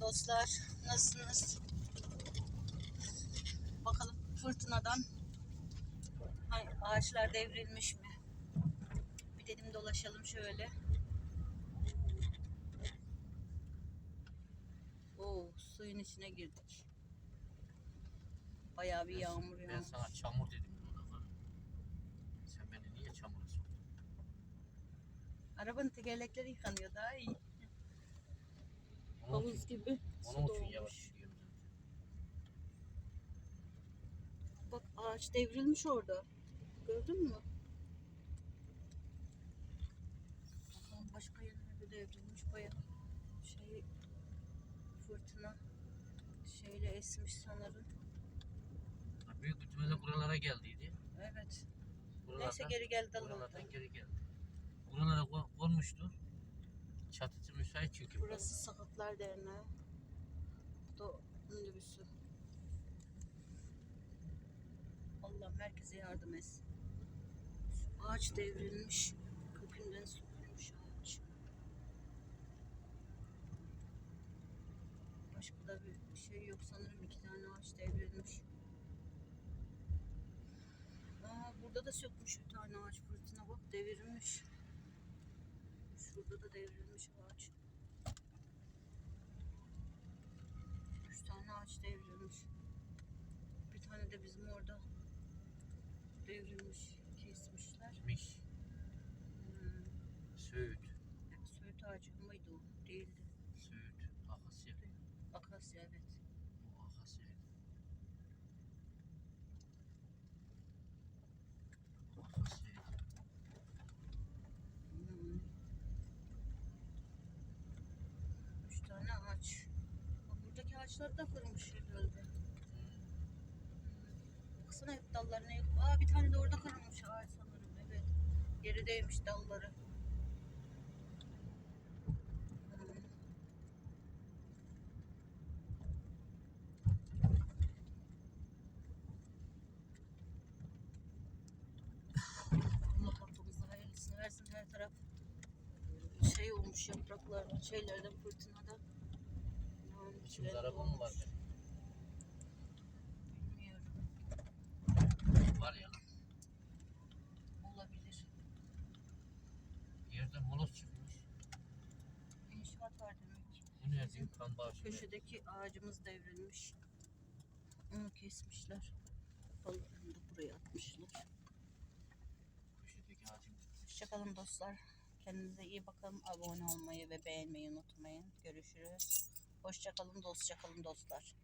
dostlar. Nasılsınız? Bakalım fırtınadan ay, ağaçlar devrilmiş mi? Bir dedim dolaşalım şöyle. Oo, suyun içine girdik. Bayağı bir yağmur Ben yağmış. sana çamur dedim. Sen beni niye çamura soktun? Arabanın tekerlekleri yıkanıyor daha iyi. Havuz gibi su onun için dolmuş. Bak ağaç devrilmiş orada. Gördün mü? Bakalım başka yerlerde devrilmiş baya. Şey fırtına şeyle esmiş sanırım. Büyük ihtimalle buralara geldiydi. Evet. Buralardan, Neyse geri geldi Allah'tan. buralardan geri geldi. Buralara ko- konmuştu. Müsait çünkü. Burası Sakatlar Derneği. Da minibüsü. Allah herkese yardım etsin. Ağaç devrilmiş. Kökünden sökülmüş ağaç. Başka da bir şey yok sanırım. iki tane ağaç devrilmiş. Aa, burada da sökmüş bir tane ağaç fırtına bak devirmiş. Şurada da devrilmiş ağaç. Tane ağaç devrilmiş. Bir tane de bizim orada devrilmiş, kesmişler. Miş, Hmm. Söğüt, Söğüt ağacı mıydı o? Değildi. Söğüt, Akasya. Akasya evet. O Akasya'ydı. Akasya'ydı. Hmm. Üç tane ağaç. Bak buradaki ağaçlar da kırmış herhalde. Baksana hep dallarına yok. Aa bir tane de orada kırılmış ağaç sanırım. Evet. Gerideymiş dalları. Versin her taraf şey olmuş yapraklardan şeylerden fırtınada. Ne İçimde olmuş, araba mı var Bilmiyorum. benim? Var ya lan. Olabilir. Yerden moloz çıkmış. İnşaat var demek ki. Bu ne diyeyim? Kan bağışı. Köşedeki ağacımız devrilmiş. Onu kesmişler. Dallarını da buraya atmışlar. Köşedeki ağacın. Hoşçakalın dostlar. Kendinize iyi bakın. Abone olmayı ve beğenmeyi unutmayın. Görüşürüz. Hoşçakalın, dostça kalın dostlar.